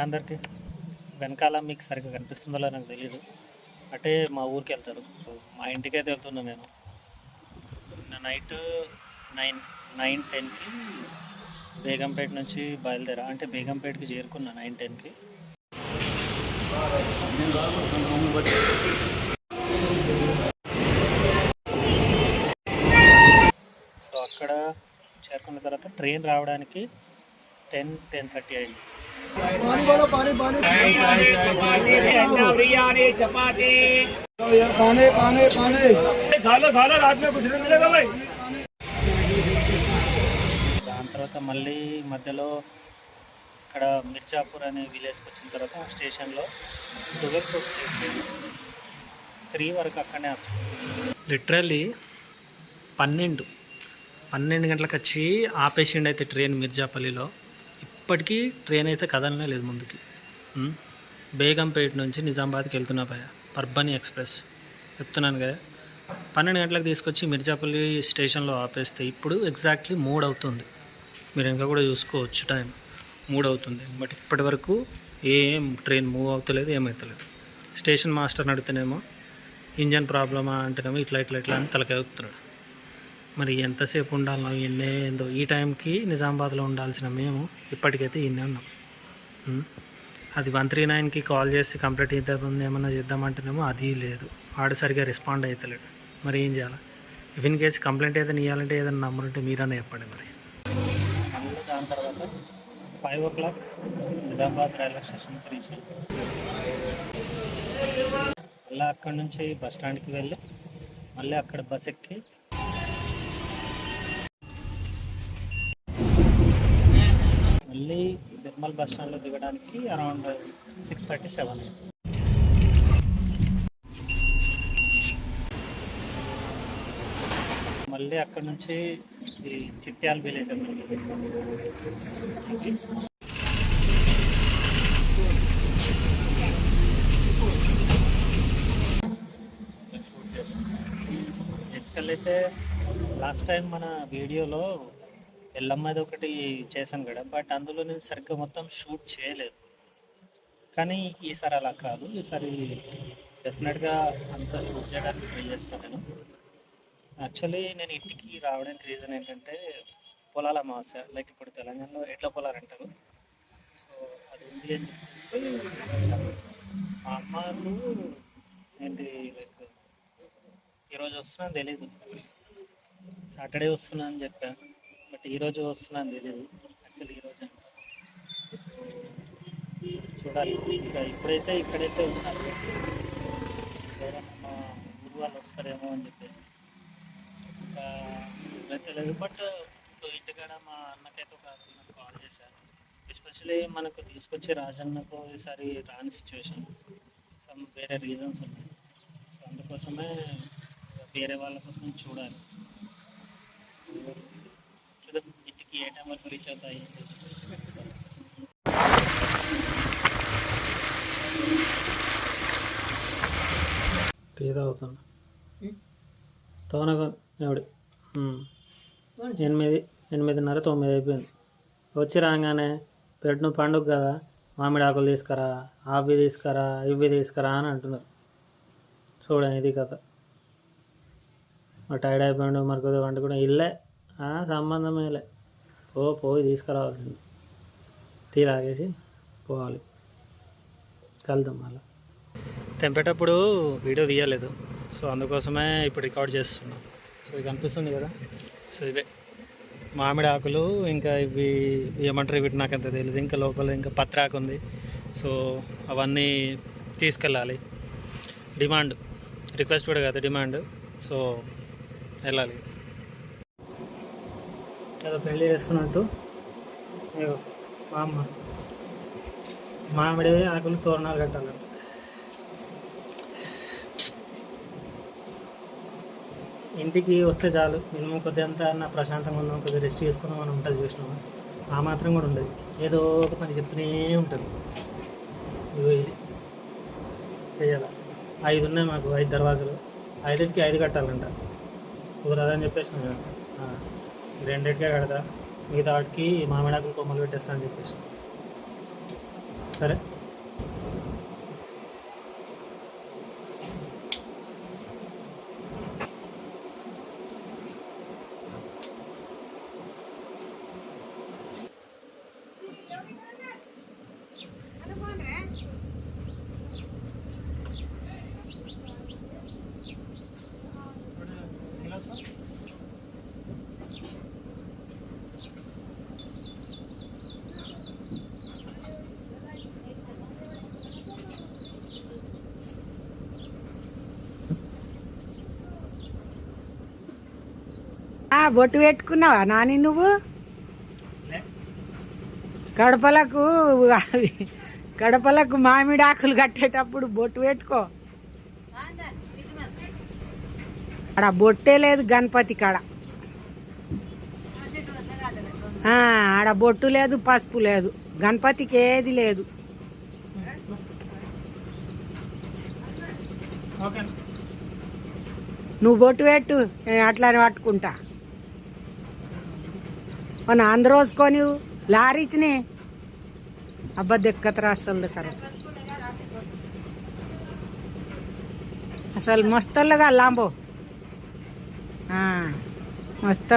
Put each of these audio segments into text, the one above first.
అందరికీ వెనకాల మీకు సరిగ్గా కనిపిస్తుందో నాకు తెలియదు అంటే మా ఊరికి వెళ్తారు. మా ఇంటికి అయితే వెళ్తున్నా నేను. నిన్న నైట్ నైన్ నైన్ టెన్కి బేగంపేట నుంచి బయలుదేరా అంటే బేగంపేటకి చేరుకున్నా నైన్ టెన్కి. సో అక్కడ చేరుకున్న తర్వాత ట్రైన్ రావడానికి టెన్ టెన్ థర్టీ అయింది. पानी बोलो पानी पानी बिरयानी चपाती पानी पानी पानी खा लो खा लो रात में कुछ नहीं मिलेगा भाई దాని తర్వాత మళ్ళీ మధ్యలో ఇక్కడ మిర్జాపూర్ అనే విలేజ్కి వచ్చిన తర్వాత ఆ స్టేషన్లో ట్వెల్వ్ త్రీ వరకు అక్కడనే ఆపేసింది లిటరల్లీ పన్నెండు పన్నెండు గంటలకు వచ్చి ఆపేసిండు అయితే ట్రైన్ మిర్జాపల్లిలో ఇప్పటికీ ట్రైన్ అయితే కదలనే లేదు ముందుకి. బేగంపేట నుంచి నిజామాబాద్కి వెళ్తున్నా భయ పర్బని ఎక్స్ప్రెస్. చెప్తున్నాను కదా. పన్నెండు గంటలకు తీసుకొచ్చి మిర్జాపల్లి స్టేషన్లో ఆపేస్తే ఇప్పుడు ఎగ్జాక్ట్లీ మూడు అవుతుంది. మీరు ఇంకా కూడా చూసుకోవచ్చు టైం. మూడు అవుతుంది. బట్ ఇప్పటి వరకు ఏం ట్రైన్ మూవ్ అవుతలేదు ఏమవుతలేదు స్టేషన్ మాస్టర్ని అడిగితేనేమో ఇంజన్ ప్రాబ్లమా అంటేనేమో ఇట్లా ఇట్లా ఇట్లా అని తలకాయ ఊపుతున్నాడు. మరి ఎంతసేపు ఉండాలనో ఎన్నే ఏందో ఈ టైంకి నిజామాబాద్లో ఉండాల్సిన మేము ఇప్పటికైతే ఇన్నే ఉన్నాం. అది వన్ త్రీ నైన్కి కాల్ చేసి కంప్లీట్ ఇద్దాం ఏమన్నా చేద్దామంటేనేమో అది లేదు. ఆడు సరిగా రెస్పాండ్ అవుతలేడు మరి ఏం చేయాలి? ఇఫ్ ఇన్ కేసు కంప్లైంట్ ఏదైనా ఇవ్వాలంటే ఏదైనా నంబర్ ఉంటే మీరన్నా చెప్పండి మరి. దాని తర్వాత five o'clock Nizamabad railway స్టేషన్కి రీచ్ మళ్ళీ అక్కడ నుంచి బస్ స్టాండ్కి వెళ్ళి మళ్ళీ అక్కడ బస్ ఎక్కి మళ్ళీ నిర్మల్ బస్ స్టాండ్లో దిగడానికి అరౌండ్ సిక్స్ థర్టీ సెవెన్ మళ్ళీ అక్కడ నుంచి ఈ చిట్యాల విలేజ్ అన్నమాట బేసికల్ అయితే లాస్ట్ టైం మన వీడియోలో ఎల్లమ్మది ఒకటి చేశాను కదా బట్ అందులో నేను సరిగ్గా మొత్తం షూట్ చేయలేదు. కానీ ఈసారి అలా కాదు ఈసారి డెఫినెట్గా అంతా షూట్ చేయడానికి ట్రై చేస్తాను నేను. యాక్చువల్లీ నేను ఇంటికి రావడానికి రీజన్ ఏంటంటే పొలాల అమావాస్య లైక్ ఇప్పుడు తెలంగాణలో ఎడ్ల పొలాలు అంటారు. సో అది ఉంది అని చెప్పేసి మా అమ్మకు ఏంటి లైక్ ఈరోజు వస్తున్నాను తెలియదు సాటర్డే వస్తున్నా అని చెప్పాను బట్ ఈరోజు వస్తున్నాను తెలియదు. యాక్చువల్లీ ఈరోజు చూడాలి. ఇంకా ఇప్పుడైతే ఇక్కడైతే ఉన్నారు ఎవరైనా మా ఊరు వాళ్ళు వస్తారేమో అని చెప్పేసి. ఇంకా ఇప్పుడైతే లేదు. బట్ ఇంటికాడ మా అన్నకైతే ఒక అతను కాల్ చేశారు ఎస్పెషలీ మనకు తీసుకొచ్చే రాజన్నకు ఈసారి రాని సిచ్యువేషన్. సమ్ వేరే రీజన్స్ ఉన్నాయి. సో అందుకోసమే వేరే వాళ్ళ కోసం చూడాలి. చూద్దాం ఇంటికి ఏ టైం వరకు రీచ్ అవుతాయి అని చెప్పేసి. టీ తాగుతాను తోనగా ఎవడి ఎనిమిది ఎనిమిదిన్నర తొమ్మిది అయిపోయింది వచ్చి రాగానే పెట్టిన పండుగ కదా మామిడి ఆకులు తీసుకురా అవి తీసుకురా ఇవి తీసుకురా అని అంటున్నారు. చూడండి ఇది కథ. టైర్డ్ అయిపోయాడు మరి కొద్దిగా వంట కూడా ఇల్లే ఆ, సంబంధమేలే ఓ పోయి తీసుకురావాల్సింది. టీ తాగేసి పోవాలి. కలుద్దాం మళ్ళీ. తెంపేటప్పుడు వీడియో తీయలేదు. సో అందుకోసమే ఇప్పుడు రికార్డ్ చేస్తున్నాం. సో ఇది కనిపిస్తుంది కదా? సో ఇవే. మామిడి ఆకులు ఇంకా ఇవి ఏమంటారు వీటి నాకు అంత తెలియదు ఇంకా లోపల ఇంకా పత్రాకు ఉంది. సో అవన్నీ తీసుకెళ్ళాలి. డిమాండ్. రిక్వెస్ట్ కూడా కాదు డిమాండ్. సో వెళ్ళాలి. ఏదో పెళ్ళి చేస్తున్నట్టు మా అమ్మ. మామిడి ఆకులు తోరణాలు కట్టాలి. ఇంటికి వస్తే చాలు. మినిమం కొద్ది అంతా అన్న ప్రశాంతంగా ఉన్నాం. కొద్దిగా రెస్ట్ చేసుకున్నాం మనం ఉంటుంది చూసినాము ఆ మాత్రం కూడా ఉండదు. ఏదో ఒక పని చెప్తూనే ఉంటుంది ఇగో ఇది. చేయాలి? ఐదు ఉన్నాయి మాకు ఐదు దర్వాజలు. ఐదింటికి ఐదు కట్టాలంట. కుదరదని చెప్పేసి నేను ఆ, రెండింటికే కడతా. మిగతా వాటికి మామిడాకులు కొమ్మలు పెట్టేస్తా అని చెప్పేసి. సరే? బొట్టు పెట్టుకున్నావా? నాని నువ్వు? కడపలకు అవి కడపలకు మామిడి ఆకులు కట్టేటప్పుడు బొట్టు పెట్టుకో. ఆడ బొట్టే లేదు గణపతి కాడ. ఆ, ఆడ బొట్టు లేదు పసుపు లేదు. గణపతికి ఏది లేదు. ఓకే. నువ్వు బొట్టు పెట్టు నేను అట్లానే పట్టుకుంటా. पण को लारीच नाही अब दिक्कत असल कर असल मस्त लगा लांबो हाँ मस्त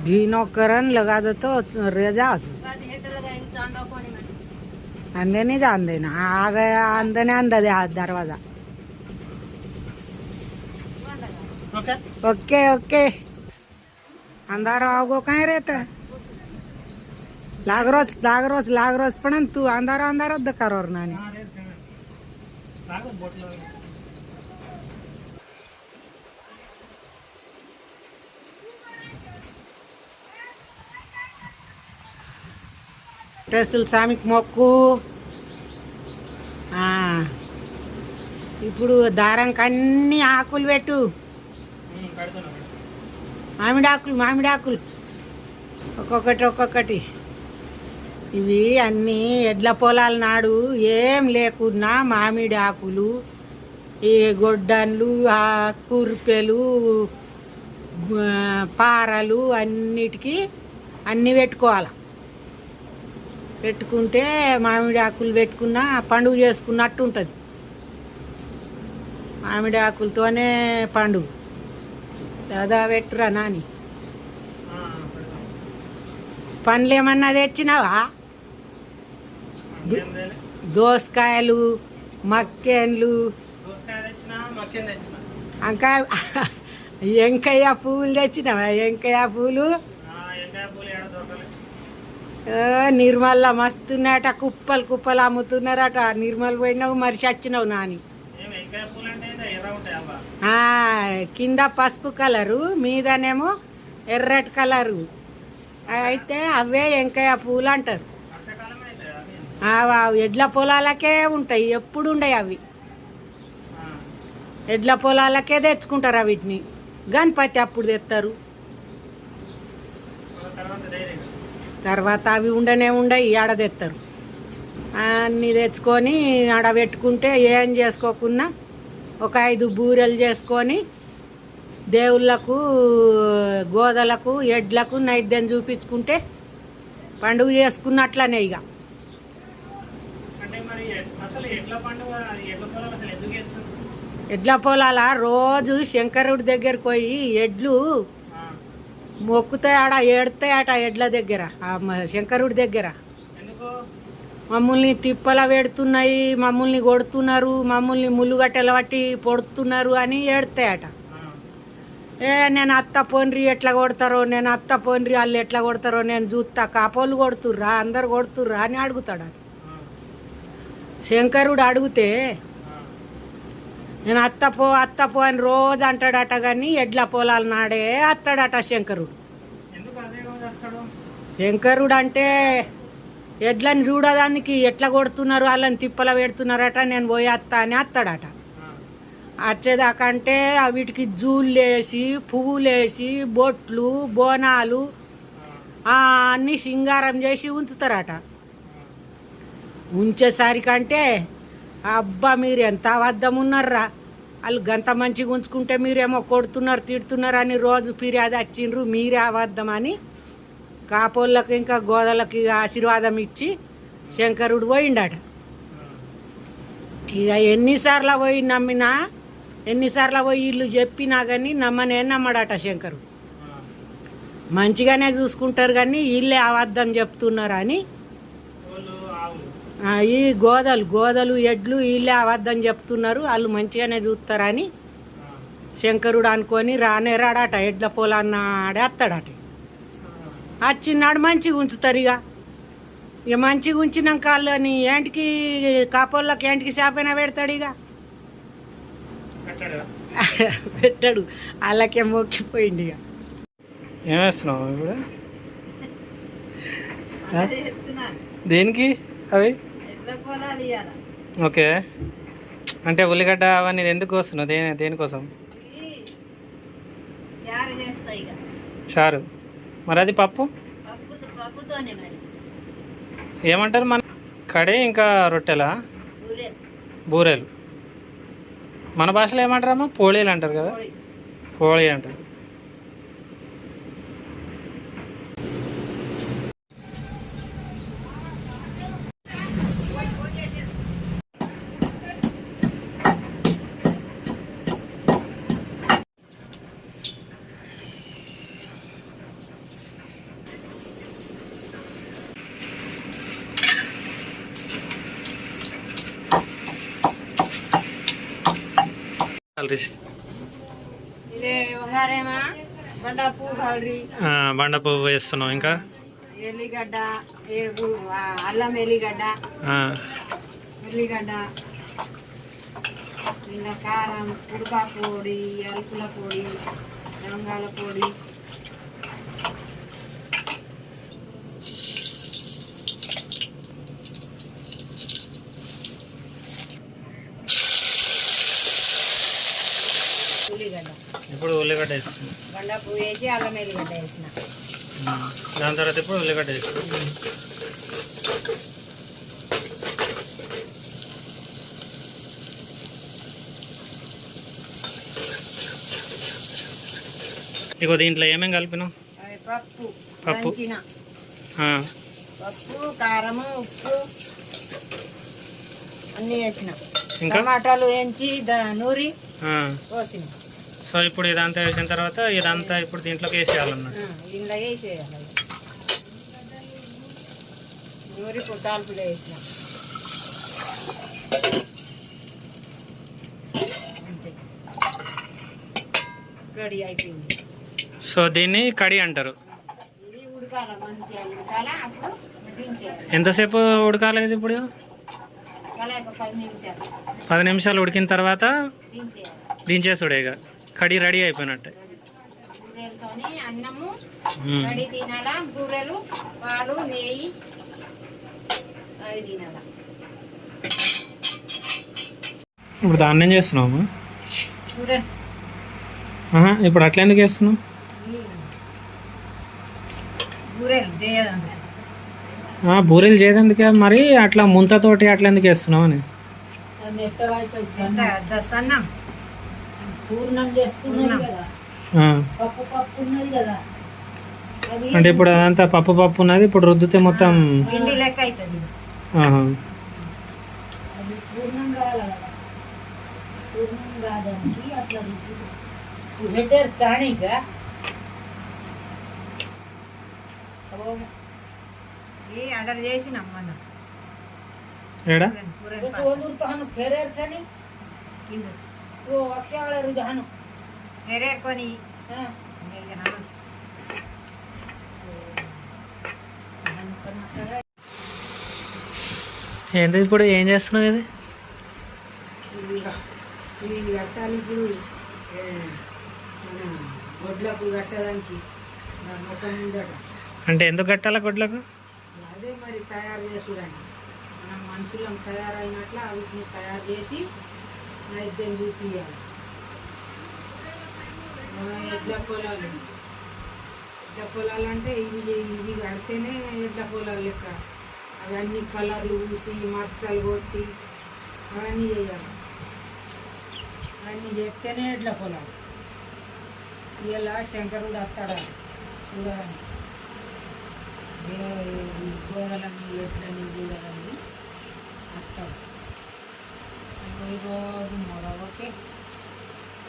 भीनो करन लगा देतो रेजा असू अंदे नहीं जान देना गया आंदे ने आंदा दे हाथ दरवाज़ा ओके ओके अंधार आओगे कहीं रहता है లాగరోజు లాగరోజు లాగరోజు પણ ને તું અંધારો వద్ద જ నాని. નાની టెస్టులు సామికి మొక్కు. ఇప్పుడు దారంకి అన్ని ఆకులు పెట్టు. మామిడాకులు మామిడాకులు. ఒక్కొక్కటి ఒక్కొక్కటి. ఇవి అన్నీ ఎడ్ల పొలాల నాడు ఏం లేకున్నా మామిడి ఆకులు ఈ గొడ్డన్లు కుర్పెలు పారలు అన్నిటికీ అన్నీ పెట్టుకోవాలి. పెట్టుకుంటే మామిడి ఆకులు పెట్టుకున్నా పండుగ చేసుకున్నట్టు ఉంటుంది మామిడి ఆకులతోనే పండుగ. దాదా పెట్టురా నాని? పండ్లు ఏమన్నా తెచ్చినావా? దోసకాయలు మక్కెన్లు. ఇంకా ఎంకయ్య పువ్వులు తెచ్చినావా ఎంకాయ పూలు. నిర్మల్ల మస్తున్నాయట కుప్పలు కుప్పలు అమ్ముతున్నారట. నిర్మల్ పోయినావు మరి చచ్చినావు నాని. పూలు కింద పసుపు కలరు మీదనేమో ఎర్రటి కలరు. అయితే అవే ఎంకయ్య పువ్వులు అంటారు వర్షాకాలం అయితే అవి ఆ, వా- ఎడ్ల పొలాలకే ఉంటాయి ఎప్పుడు ఉండయి అవి. ఎడ్ల పొలాలకే తెచ్చుకుంటారు వీటిని గణపతి అప్పుడు తెస్తారు. తర్వాత అవి ఉండనే ఉండయి ఆడ తెస్తారు అన్నీ తెచ్చుకొని ఆడ పెట్టుకుంటే ఏం చేసుకోకున్నా ఒక ఐదు బూరెలు చేసుకొని దేవుళ్ళకు గోదలకు ఎడ్లకు నైద్యం చూపించుకుంటే పండుగ చేసుకున్నట్లనే ఇక ఎడ్ల పొలాల రోజు శంకరుడి దగ్గరకు పోయి ఎడ్లు మొక్కుతాయి ఆడ ఏడతాయి ఎడ్ల దగ్గర ఆ శంకరుడి దగ్గర. మమ్మల్ని తిప్పల పెడుతున్నాయి మమ్మల్ని కొడుతున్నారు మమ్మల్ని ముళ్ళుగట్టెల పట్టి పొడుతున్నారు అని ఏడతాయట ఏ నేను అత్త పోన్రి ఎట్లా కొడతారో నేను అత్త పోన్రి వాళ్ళు ఎట్లా కొడతారో నేను చూస్తా కాపోళ్ళు కొడుతుర్రా అందరు కొడుతుర్రా అని అడుగుతాడు శంకరుడు అడిగితే నేను అత్త పో అత్త పో అని రోజు అంటాడట కానీ ఎడ్ల పొలాల నాడే అత్తాడట శంకరుడు. శంకరుడు అంటే ఎడ్లని చూడడానికి ఎట్లా కొడుతున్నారు వాళ్ళని తిప్పల పెడుతున్నారట నేను పోయి అత్తా అని అత్తాడట. వచ్చేదాకా అంటే ఆ వీటికి జూళ్ళేసి పువ్వులేసి బొట్లు బోనాలు అన్ని సింగారం చేసి ఉంచుతారట. ఉంచేసరికంటే అబ్బా మీరు ఎంత అబద్ధం ఉన్నారా వాళ్ళు గంత మంచిగా ఉంచుకుంటే మీరేమో కొడుతున్నారు తిడుతున్నారు అని రోజు ఫిర్యాదు వచ్చిండ్రు మీరే అబద్ధం అని. కాపోళ్ళకి ఇంకా గోదలకి ఆశీర్వాదం ఇచ్చి శంకరుడు పోయిండట. ఇక ఎన్నిసార్లు పోయి నమ్మినా ఎన్నిసార్లు పోయి ఇల్లు చెప్పినా కానీ నమ్మనే నమ్మడట శంకరు మంచిగానే చూసుకుంటారు కానీ వీళ్ళే అబద్ధం చెప్తున్నారు అని ఈ గోదలు గోదలు ఎడ్లు వీళ్ళే అవద్దని చెప్తున్నారు. వాళ్ళు మంచిగానే చూస్తారని శంకరుడు అనుకొని రానే రాడట ఎడ్ల పొలాన్న ఆడేస్తాడట వచ్చినాడు మంచిగా ఉంచుతారు ఇక. ఇక మంచిగా ఉంచినాక వాళ్ళని ఏంటికి కాపోళ్ళకి ఏంటికి చేపైనా పెడతాడు ఇక. పెట్టాడు. వాళ్ళకే మొక్కిపోయింది ఇక. ఏమేస్తున్నావు ఇప్పుడు? దేనికి అవి? ఓకే. అంటే ఉల్లిగడ్డ అవన్నీ ఎందుకు వస్తున్నావు? దేని దేనికోసం? చారు మరి అది పప్పు? ఏమంటారు మన కడే ఇంకా రొట్టెలా? బూరెలు. మన భాషలో ఏమంటారమ్మా? పోళీలు అంటారు కదా. పోళీ అంటారు. బండ పువ్వు వేస్తున్నావు ఇంకా ఎల్లిగడ్డ అల్లం ఎల్లిగడ్డ ఆ, ఎల్లిగడ్డ ఇంకా కారం ఉడకా పొడి అలుకుల పొడి లవంగాల పొడి ఉల్లిగడ్డ ఇప్పుడు ఉల్లిగడ్డ వేస్తుంది బండ పువ్వు వేసి అల్లం ఎల్లిగడ్డ వేసిన. దాని తర్వాత ఇప్పుడు ఉల్లిగడ్డ వేస్తుంది ఇగో దీంట్లో ఏమేం కలిపినావు? అవి పప్పు పప్పు. పప్పు కారము ఉప్పు అన్నీ వేసిన. ఇంకా? టమాటాలు వేయించి నూరి ఆ, పోసిన సో ఇప్పుడు ఇదంతా వేసిన తర్వాత ఇదంతా ఇప్పుడు దీంట్లోకి వేసేయాలన్నట్టు ఇంట్లో వేసేయాలి. అవి. నూరి తాల్పులో వేసిన. అంతే. కడి అయిపోయింది. సో దీన్ని కడి అంటారు. ఎంతసేపు ఉడకాలి ఇది ఇప్పుడు? పది నిమిషాలు. ఉడికిన తర్వాత దించేసుడే ఇక కడి రెడీ అయిపోయినట్టే. బూరెలతోని అన్నము ఉమ్. కడి తినాలా బూరెలు పాలు నెయ్యి అవి తినాలా. ఇప్పుడు దాన్ని ఏం చేస్తున్నావు ఇప్పుడు అట్లా ఎందుకు వేస్తున్నావు బూరెలు చేయదందుకే మరి అట్లా ముంతతోటి అట్లా ఎందుకు వేస్తున్నావు అని? పూర్ణం చేసుకున్నాం ఆ, పప్పు పప్పు ఉన్నది కదా. అది అంటే ఇప్పుడు అదంతా పప్పు పప్పు ఉన్నది ఇప్పుడు రుద్దితే మొత్తం పిండి లెక్క అవుతుంది ఆహా. అది పూర్ణం రావాలి కదా. పూర్ణం రాదానికి అట్లా హెటర్ చాణిగా ఈ ఆర్డర్ చేసినాం మనం ఏడా? ఏంటి ఇప్పుడు ఏం చేస్తున్నావు ఇది? ఇవి కట్టాలి ఇప్పుడు. గొడ్లకు కట్టడానికి. ముఖం అంటే ఎందుకు కట్టాలా గుడ్లకు? అదే మరి తయారు చేసుడండి. మనం మనుషులం తయారైనట్ల వీటిని తయారు చేసి వైద్యం చూపించాలి మన ఎడ్ల పొలాలు ఎడ్ల పొలాలు అంటే ఇవి ఇవి కడితేనే ఎడ్ల పొలాలు లెక్క అవన్నీ కలర్లు పూసి మచ్చలు కొట్టి అవన్నీ చేయాలి అవన్నీ చేస్తేనే ఎడ్ల పొలాలు ఇలా శంకరుడు అత్తాడా చూడాలని గోడలని ఎట్లని చూడాలని అత్తాడు రోజు మొరవకే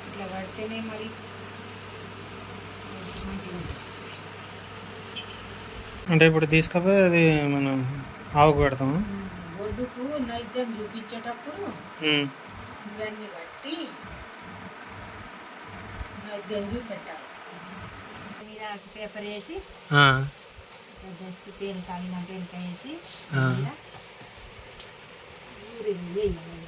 ఇట్లా కడితేనే మరి మంచిగా. అంటే ఇప్పుడు తీసుకపోయి అది మనం ఆవుకు పెడతాము? ఒడ్డుకు నైద్యం చూపించేటప్పుడు. ఇవన్నీ కట్టి నైద్యం చూపెట్టాలి. పేపర్ వేసి జస్ట్ పేరు కాగిన పేరుక వేసి ఊరిని వేయాలి.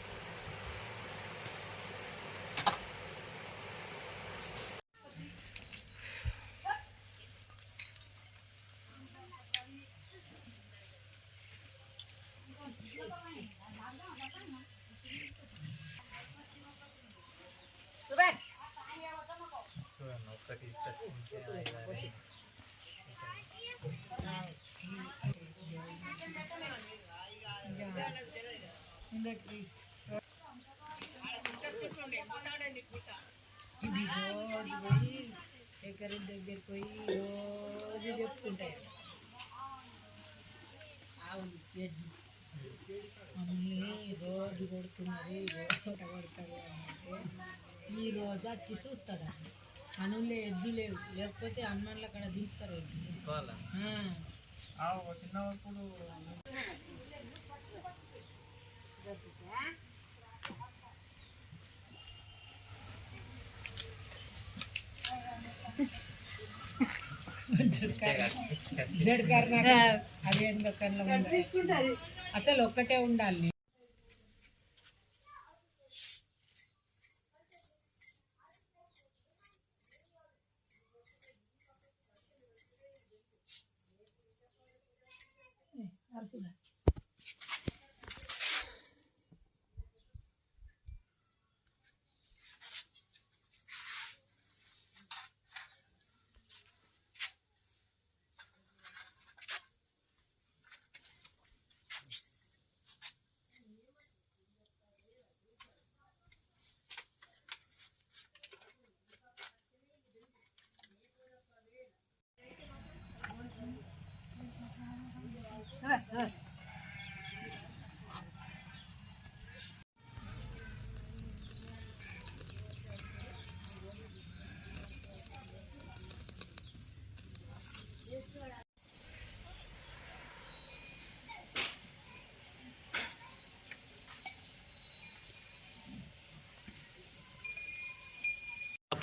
అవును ఎడ్లు మమ్మీ రోజు కొడుతున్నది రోజు కొడతారు అంటే ఈ రోజు వచ్చి చూస్తారు అసలు. పనులే ఎడ్లు లేవు. లేకపోతే అన్నంలో అక్కడ దింపుతారు ఎడ్లు ఆ. జడకర్ణ అది అసలు ఒక్కటే ఉండాలి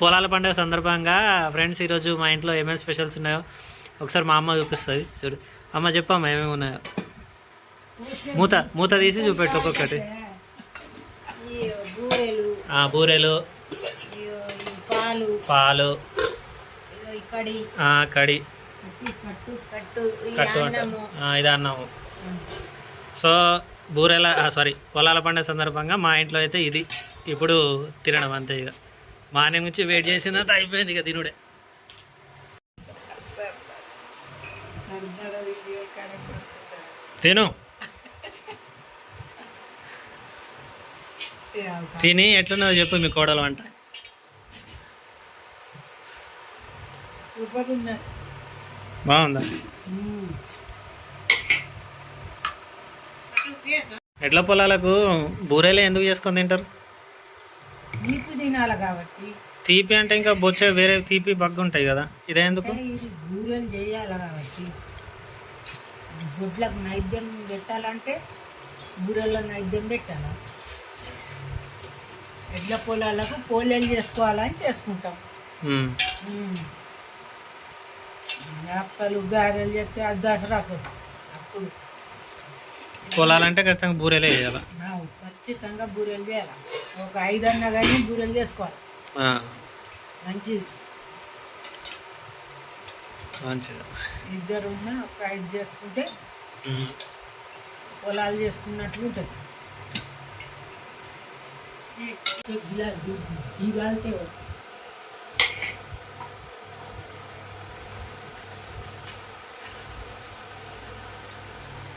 పొలాల పండుగ సందర్భంగా ఫ్రెండ్స్ ఈరోజు మా ఇంట్లో ఏమేమి స్పెషల్స్ ఉన్నాయో ఒకసారి మా అమ్మ చూపిస్తుంది. చూడు. అమ్మ చెప్పమ్మా ఏమేమి ఉన్నాయో. మూత మూత తీసి చూపెట్టు ఒక్కొక్కటి. బూరెలు పాలు పాలు కడి కట్టు ఇది అన్నాము. సో బూరెల సారీ పొలాల పండుగ సందర్భంగా మా ఇంట్లో అయితే ఇది. ఇప్పుడు తినడం అంతే ఇక. మార్నింగ్ నుంచి వెయిట్ చేసినంత అయిపోయింది ఇక తినుడే. తిను. తిని ఎట్లున్నదో చెప్పు మీ కోడలు వంట. బాగుందా? ఎట్ల పొలాలకు బూరెలే ఎందుకు చేసుకొని తింటారు? నీకు తినాలి కాబట్టి. తీపి అంటే ఇంకా బొచ్చే వేరే తీపి బగ్గు ఉంటాయి కదా ఇదే ఎందుకు? బూరెలు చేయాలి కాబట్టి. గుడ్లకు నైద్యం పెట్టాలంటే బూరెల్లో నైద్యం పెట్టాలి? ఎడ్ల పొలాలకు పోలేలు చేసుకోవాలని చేసుకుంటాం. అప్పలు గారెలు చేస్తే అది దసరాకు అప్పుడు. పొలాలంటే ఖచ్చితంగా బూరెలే చేయాలి? ఖచ్చితంగా బూరెలు చేయాలి? ఒక ఐదన్నా కానీ బూరెలు చేసుకోవాలి. మంచిది. మంచిది. ఇద్దరు ఉన్న ఒక ఐదు చేసుకుంటే. పొలాలు చేసుకున్నట్లు ఉంటుంది. एक गिलास घी डालते हो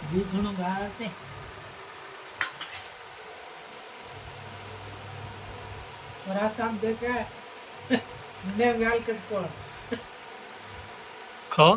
ઘી ઘણું ગાળશે ખરાસામ દેખે મને ગાલ કસ કોણ ખો